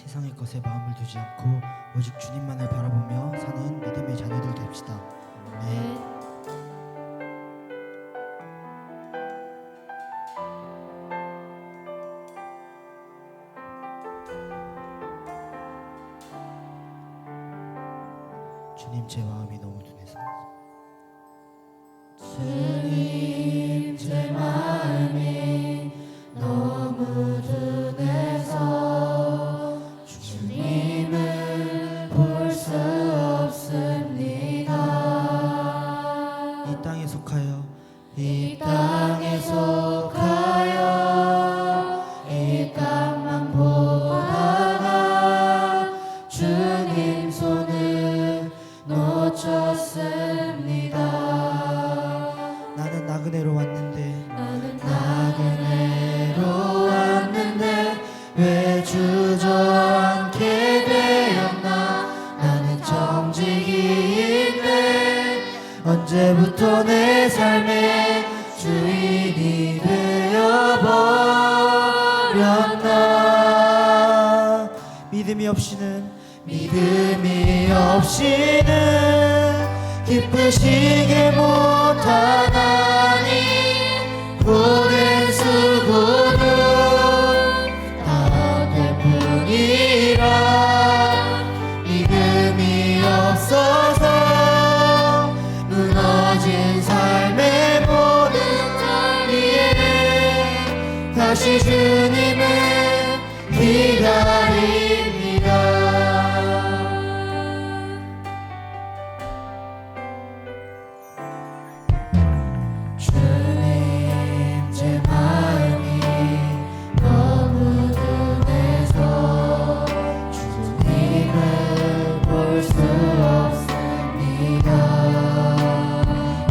세상의 것에 마음을 두지 않고 오직 주님만을 바라보며 사는 믿음의 자녀들 됩시다. 네. 주님 제 마음이 너무 둔해서 이 땅에 속하여. 이 땅에 속하여 이 땅만 보다가 주님 손을 놓쳤습니다. 나는 나그네로 왔는데 나는 나그네 언제부터 내 삶의 주인이 되어버렸나? 믿음이 없이는 믿음이 없이는 기쁘시게 못하나니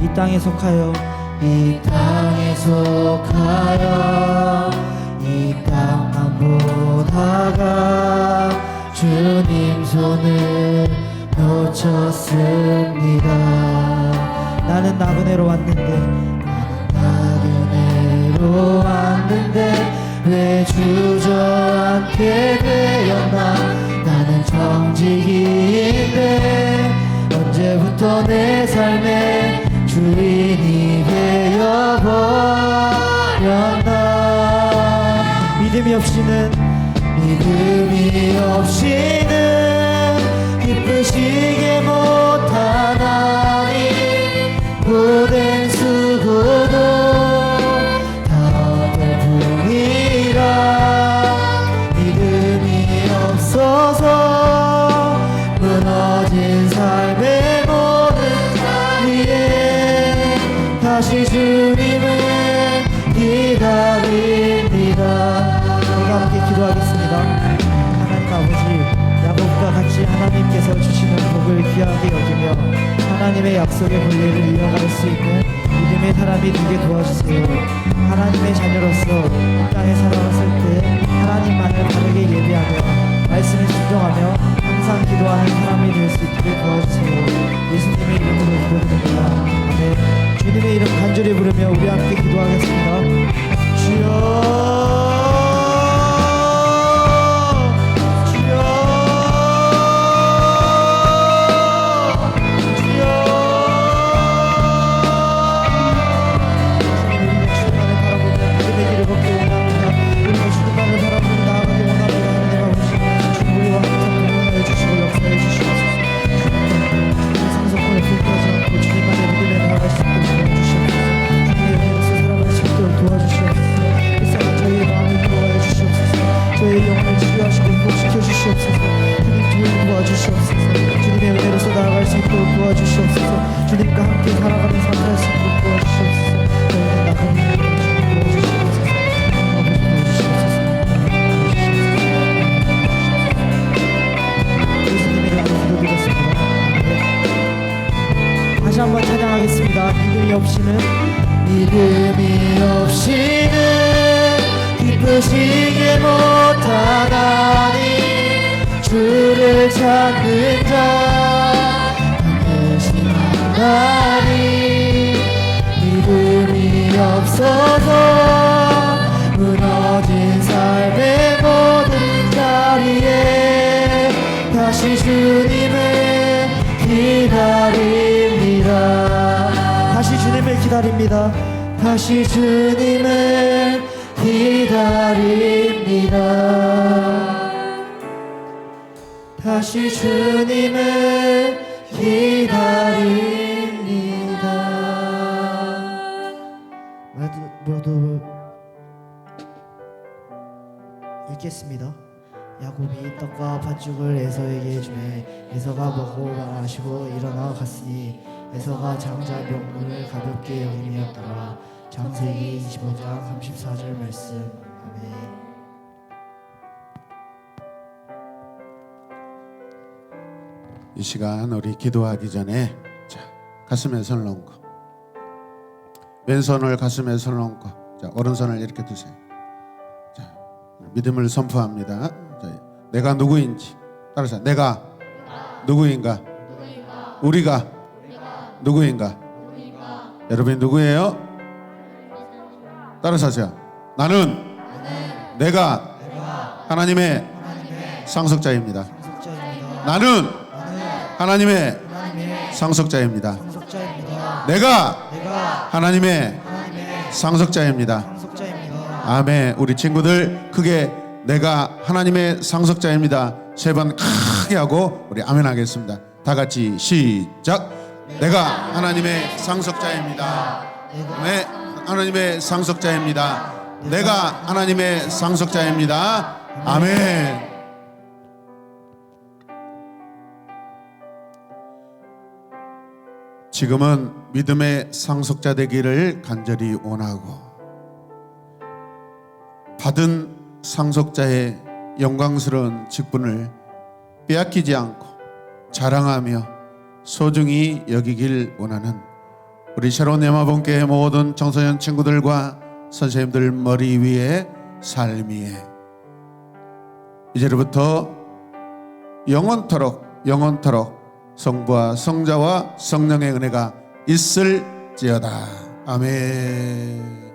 이 땅에 속하여. 이 땅에 속하여. 이 땅만 보다가 주님 손을 놓쳤습니다. 나는 나그네로 왔는데. 나그네로 왔는데 왜 주저앉게 되었나 없이는 믿음이 없이는 기쁘시게 못하나니 고된 수고도 다될 뿐이라. 믿음이 없어서 무너진 삶의 모든 자리에 다시 주님을 하나님의 약속의 본례를 이어갈 수 있는 믿음의 사람이 되게 도와주세요. 하나님의 자녀로서 이 땅에 살아왔을 때 없이는 믿음이 없이는 기쁘시게 못하나니 주를 찾는 자 반드시 만나니 믿음이 없어서 기다립니다. 다시 주님을 기다립니다. 다시 주님을 기다립니다. 모두 읽겠습니다. 야곱이 떡과 팥죽을 에서에게 주매 에서가 먹고 마시고 일어나 갔으니 에서가 장자 명분을 가볍게 여김이었더라 장세기 25장 34절 말씀 아멘 이 시간 우리 기도하기 전에 자 가슴에 손을 얹고 왼손을 가슴에 손을 얹고 자 오른손을 이렇게 두세요. 자 믿음을 선포합니다. 자, 내가 누구인지 따라서 내가 누구인가? 우리가 누구인가? 여러분이 누구예요? 따라서 하세요. 나는 내가 하나님의 상속자입니다. 상속자입니다 나는 하나님의 하나님의 상속자입니다. 상속자입니다 내가 내가 하나님의 하나님의 상속자입니다. 상속자입니다 아멘. 우리 친구들 크게 내가 하나님의 상속자입니다. 세 번 크게 하고 우리 아멘 하겠습니다. 다 같이 시작. 내가 하나님의 상속자입니다. 네, 하나님의 상속자입니다. 내가 하나님의 상속자입니다. 아멘. 지금은 믿음의 상속자 되기를 간절히 원하고 받은 상속자의 영광스러운 직분을 빼앗기지 않고 자랑하며 소중히 여기길 원하는 우리 새로운 예마본교회 모든 청소년 친구들과 선생님들 머리 위에 삶이에 이제부터 영원토록 영원토록 성부와 성자와 성령의 은혜가 있을지어다 아멘.